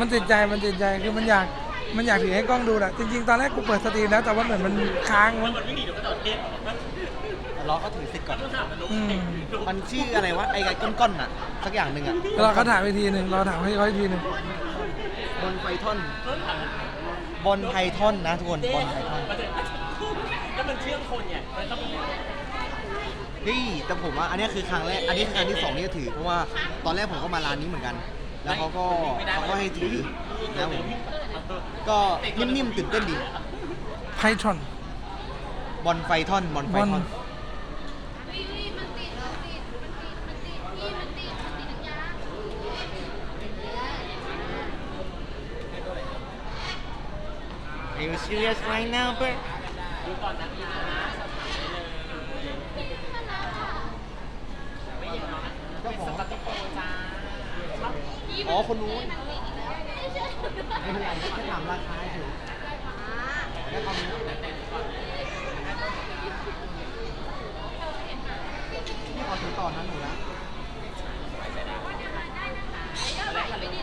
มันติดใจมันติดใจคือมันอยากมันอยากถือให้กล้องดูแหละจริงๆ ตอนแรกกูเปิดสตรีมแล้วแต่ว่าเหมือนมันค้างมันรอเขาถือสิทธิ์ก่อน อืมมันชื่ออะไรวะไอ้ไก่ก้อนๆน่ะ สักอย่างหนึ่งอะเราเขาถามอีกทีหนึ่งเราถามให้เขาอีกทีหนึ่งบอลไพทอนบอลไพทอนนะทุกคนบอลไพทอนแล้วมันเชื่องคนเนี่ยมันต้องมีเฮ้ยแต่ผมว่าอันนี้คือครั้งแรกอันนี้คือครั้งที่สองที่จะถือเพราะว่าตอนแรกผมก็มาร้านนี้เหมือนกัน แล้วเขาก็เขาก็ให้ถือนะผมก็นิ่มๆตื่นเต้นดี ไพทอน บอลไฟทอนบอลไฟบอลทอน Are you serious right now, bro? เจ้ อ๋อคนนู้นไม่เป็นไรแค่ถามราคาเฉยแล้ความรู้นี่ขอถือต่อนะหนูนะอะไรกินนี่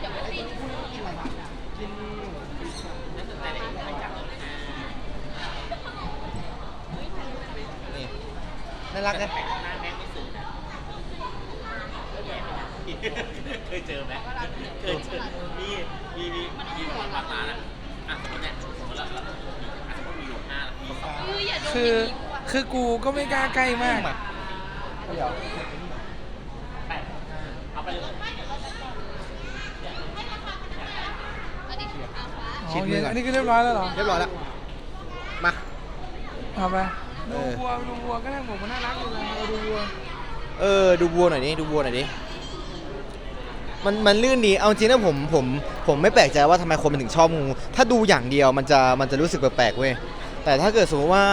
น่ารักนะ เคยเจอไหมเคยเจอมีมีมีมีคนบางร้านอะอะสมมติเนี่ยสมมติเราเราอะสมมติมีอยู่ห้ามีสอง คือคือกูก็ไม่กล้าใกล้มากเดี๋ยวแปดเอาไปเลยอ๋อชิดโอเคมือก่อนอันนี้คือเรียบร้อยแล้วเหรอเรียบร้อยแล้ว มา เอาไปเอดูอวัวดูวัวก็ได้ผมมันน่ารักอยู่เลยเอาดูวัว เออ ดูวัวหน่อยดิ ดูวัวหน่อยดิ มันมันลื่นดี เอาจริงนะผมผมผมไม่แปลกใจว่าทำไมคนมันถึงชอบงู ถ้าดูอย่างเดียวมันจะมันจะรู้สึกแปลกๆเว้ย แต่ถ้าเกิดสมมติว่า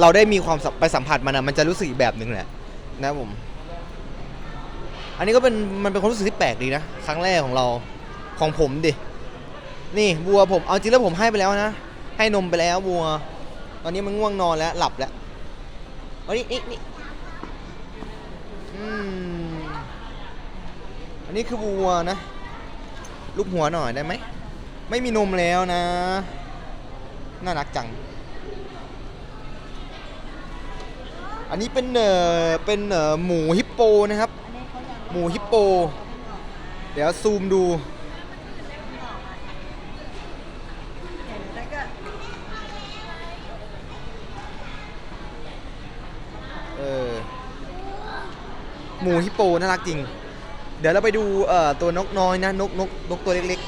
เราได้มีความสัมไปสัมผัสมันอะมันจะรู้สึกอีกแบบหนึ่งแหละนะผม อันนี้ก็เป็นมันเป็นความรู้สึกที่แปลกดีนะครั้งแรกของเราของผมดิ นี่วัวผม เอาจริงแล้วผมให้ไปแล้วนะ ให้นมไปแล้ววัว ตอนนี้มันง่วงนอนแล้ว หลับแล้วเอานี่นี่นี่อืม อันนี้คือวัวนะลูกหัวหน่อยได้ไหม ไม่มีนมแล้วนะ น่ารักจัง อันนี้เป็นเอ่อเป็นเอ่อหมูฮิปโปนะครับ หมูฮิปโป เดี๋ยวซูมดู เออ หมูฮิปโปน่ารักจริง ดี๋ยวเราไปดูเอ่อตัวนกน้อยนะนกนกนกตัวเล็กๆ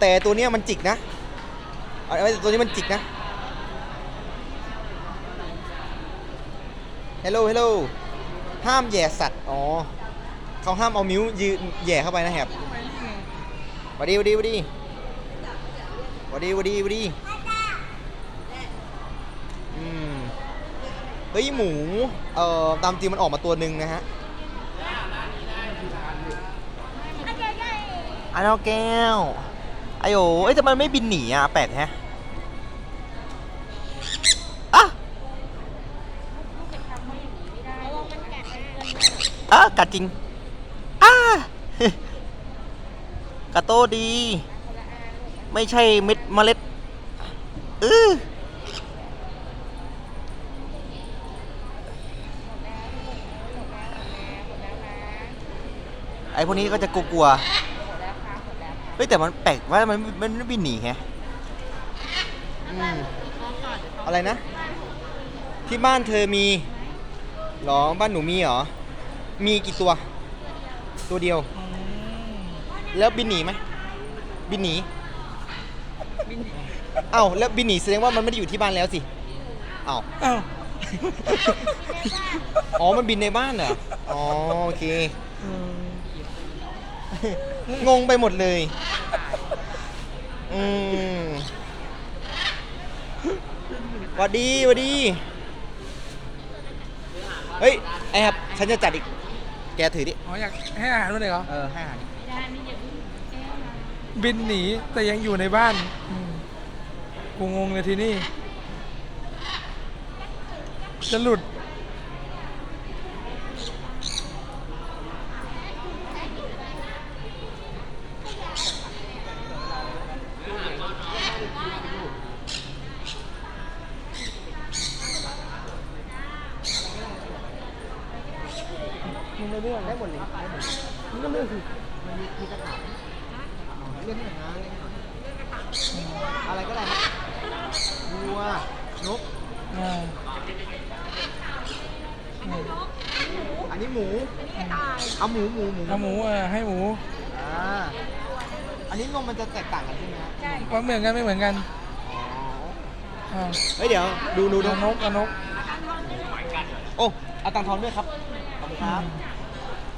แต่ตัวเนี้ยมันจิกนะเอาไว้ตัวนี้มันจิกนะ ฮัลโหลฮัลโหลห้ามแหย่สัตว์ อ๋อเขาห้ามเอามิ้วยืนแหย่เข้าไปนะแฮบหวัดดีหวัดดีหวัดดีหวัดดีหวัดดีหวัดดีอืม เฮ้ยหมูเอ่อตามจริงมันออกมาตัวหนึ่งนะฮะอันเอาแก้วไอโอเอ้ยแต่มันไม่บินหนีอะแปลกแฮะอะอะกัดจริงอะกระโตดี ไม่ใช่เม็ดเมล็ดเออ อ้พวกนี้ก็จะกลัวๆเฮ้ยแต่มันแปลกว่ามันมันไม่บินหนีแฮะอืมอะไรนะ ที่บ้านเธอมีเหรอบ้านหนูมีเหรอ มีกี่ตัว ตัวเดียว แล้วบินหนีไหมบินหนีเอ้าแล้วบินหนีแสดงว่ามันไม่ได้อยู่ที่บ้านแล้วสิเอ้าอ้าวอ๋อมันบินในบ้านเหรออ๋อโอเค อืม งงไปหมดเลย อืมหวัดดีหวัดดี เฮ้ยไอ้ครับฉันจะจัดอีก แกถือดิ อ๋ออยากให้อาหารมันเลยเหรอ เออให้อาหารบินหนีแต่ยังอยู่ในบ้านอืมกูงงเลยทีนี่ จะหลุด มึงไม่เลือก ได้หมดเลยได้หมดเลย มึงก็เลือกสิ มันมีมีกระถางเลือกให้หน่อยนะเลือกให้หน่อยอะไรก็ได้ครับวัวนกอ่าอืมอันนี้หมูเอาหมูหมูหมูเอาหมูอะให้หมูอ่าอันนี้นมมันจะแตกต่างกันใช่ไหมครับว่าเหมือนกันไม่เหมือนกันอ๋ออ่าเฮ้ยเดี๋ยวดูดูดูเอานกเอานกโอ้เอาตังค์ทอนด้วยครับขอบคุณครับ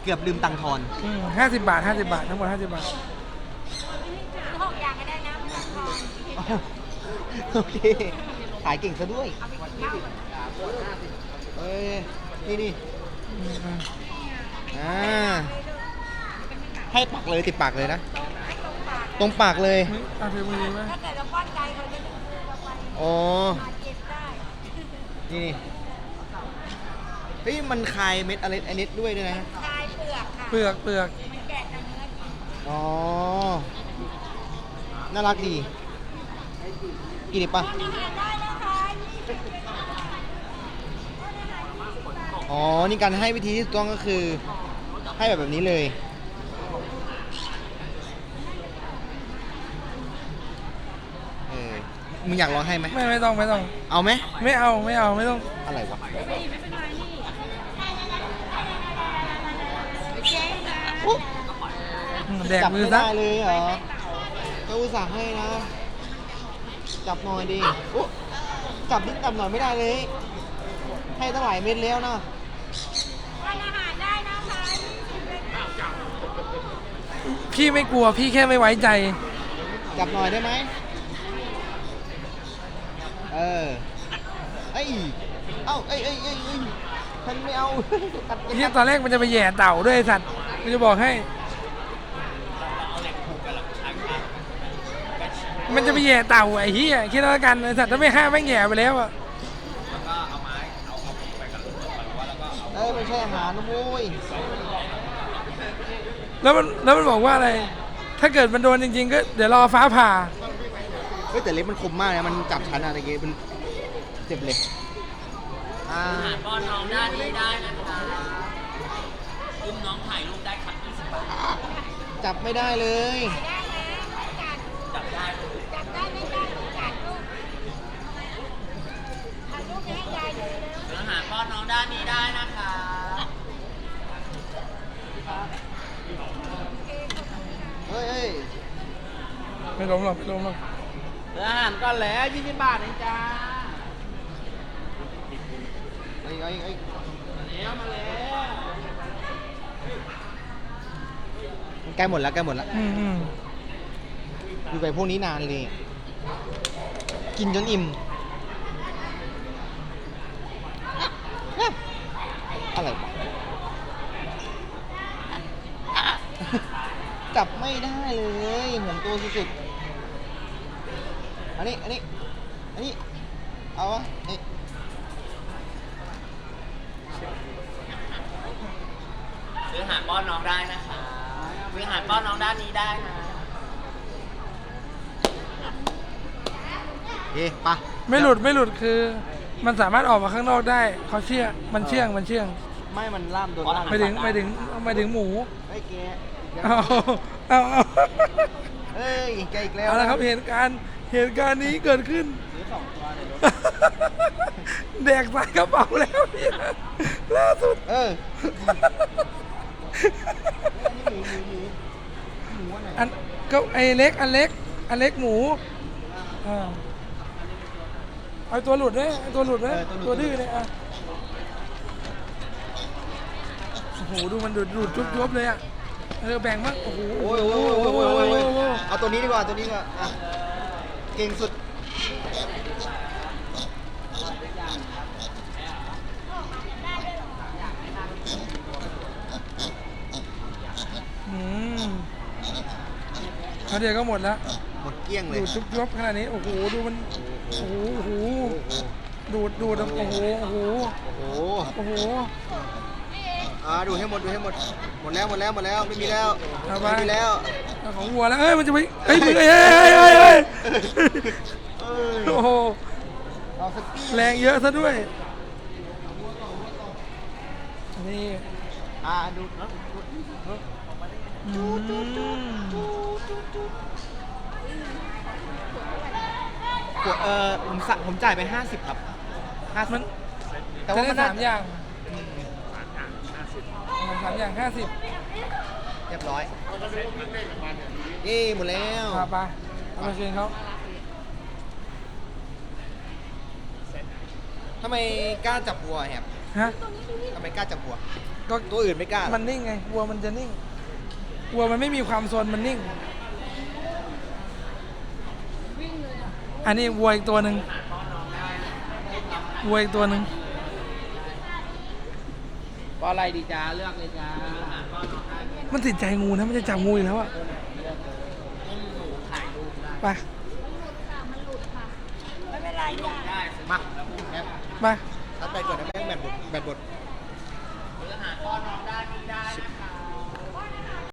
เกือบลืมตังค์ทอน ห้าสิบบาทห้าสิบบาท ทั้งหมดห้าสิบบาทหกอย่างก็ได้นะไม่ต้องทอนโอเค ขายเก่งซะด้วย เอาไปกินข้าวก่อนเอ้ย นี่นี่อืมอ่าอ่า ให้ปักเลยติดปากเลยนะ ตรงปากเลย มึงเอาเธอมือดีไหมถ้าเกิดเราป้อนใจเขาจะดูเราไปอ๋อ หาเก็บได้ นี่นี่เฮ้ย มันคายเม็ดอะไรอันนี้ด้วยด้วยนะคลาย เปลือกค่ะเปลือกเปลือกมันแกะจากเนื้อกินอ๋อ น่ารักดี กินดิปะป้อนอาหารได้นะคะนี่เป็นเวลาป้อนอาหาร20บาทอ๋อ นี่การให้วิธีที่ถูกต้องก็คือ ให้แบบแบบนี้เลย เออ มึงอยากลองให้ไหม ไม่ไม่ต้องไม่ต้อง เอาไหม ไม่เอาไม่เอาไม่ต้อง อะไรวะอุ๊ย ดกจับมือไม่ซะ ได้เลยเหรอก็อุตส่าห์ให้นะ จับหน่อยดิอุ๊ยจับนิดจับหน่อยไม่ได้เลย ให้ตั้งหลายเม็ดแล้วนะป้อนอาหารได้นะคะ20เป็นพี่ไม่กลัวพี่แค่ไม่ไว้ใจ จับหน่อยได้ไหม เออเอ้ยเอ้าเอ้ยเอ้ยเอ้ยเอ้ยฉันไม่เอากัดไอ้ที่ตอนแรกมันจะไปแหย่เต่าด้วยไอ้สัตว์กูจะบอกให้ มันจะไปแหย่เต่าไอ้เหี้ยคิดแล้วกันไอ้สัตว์ถ้าไม่ห้ามแม่งแหย่ไปแล้วอะเอ้ยไม่ใช่อาหารนะโว้ยแล้วมันแล้วมันบอกว่าอะไร ถ้าเกิดมันโดนจริง ๆ ก็เดี๋ยวรอฟ้าผ่า เฮ้ยแต่เล็บมันคมมากนะมันจับฉันอะไรเงี้ยมันเจ็บเลยอ่าอาหารป้อนน้องด้านนี้ได้นะคะอุ้มน้องถ่ายรูปได้ครับ20บาทจับไม่ได้เลย หายดูแล้วอาหารป้อน้องด้านนี้ได้นะคะเฮ้ยไม่ล้มหรอกไม่ล้มหรอกอาหารก่อนแล้ว20บบาทเองจ้าเอ้ยเอ้ยเอ้ยมาแล้วมาแล้วใกล้หมดแล้วใกล้หมดแล้วอืม อยู่ไปพวกนี้นานเลย กินจนอิ่ม อะไรวะจับไม่ได้เลยเหมือนตัวสุดๆ อันนี้ อันนี้ อันนี้ เอาวะนี่ซื้ออาหารป้อนน้องได้นะคะซื้ออาหารป้อนน้องด้านนี้ได้นะ เอ๊ะปะไม่หลุดไม่หลุดคือ มันสามารถออกมาข้างนอกได้เขาเชื่อมันเชื่องมันเชื่องไม่มันล่ามโดนล่ามไม่ถึงไม่ถึงไม่ถึงหมูไอ้ยแกแกเอาเอาเอาเอ้ยแกอีกแล้วเอาละครับเหตุการณ์เหตุการณ์นี้เกิดขึ้นซื้อสองตัวเลยแดกใส่กระเป๋าแล้วเนี่ยล่าสุดเอออันนี้หมูหมูหมูหมูอันไหนอันก็ไอเล็กอันเล็กอันเล็กหมูอ่า เอาตัวหลุดเนี่ยเอาตัวหลุดเนี่ยตัวดื้อเนี่ยอะโอ้โหดูมันดูดดูดจุ๊บจุ๊บเลยอะเออแบ่งมั้งโอ้โหโอ้ยโอ้ยโอ้ยโอ้ยโอ้ยโอ้ยโอ้ยเอาตัวนี้ดีกว่าตัวนี้ดีกว่าอะเก่งสุดอืมเขาเดียวก็หมดแล้วหมดเกลี้ยงเลยดูดจุ๊บจุ๊บขนาดนี้โอ้โหดูมัน โอ้โหโอ้โหดูดดูดโอ้โหโอ้โหโอ้โหโอ้โหอ่าดูให้หมดดูให้หมดหมดแล้วหมดแล้วหมดแล้วไม่มีแล้วเอาไปไม่มีแล้วเอาของวัวแล้วเอ้ยมันจะไปเอ้ยมึงเอ้ยเอ้ยเอ้ยเอ้ยเอ้ยโอ้โหเอาสักทีแรงเยอะซะด้วยนี่อ่าดูอืม ขวดเออผมสั่งผมจ่ายไป 50 ครับมัน50แต่ว่าจะมันได้น่าสามอย่างสามอย่างห้าสิบเรียบร้อยเย้หมดแล้วพาไปเอาไปคืนเขาทำไมกล้าจับวัวครับฮะทำไมกล้าจับวัว ก็ตัวอื่นไม่กล้าเหรอ มันนิ่งไงวัวมันจะนิ่งวัวมันไม่มีความโซนมันนิ่ง อันนี้วัวอีกตัวหนึ่งวัวอีกตัวหนึ่งก็อะไรดีจ้าเลือกเลยจ้ามันติดใจงูนะมันจะจับงูอีกแล้วอะไปมาไปถ้มามาถ้าไปก่อนนะแม่งแบตบดแบตบดหาก้อนน้ด้ด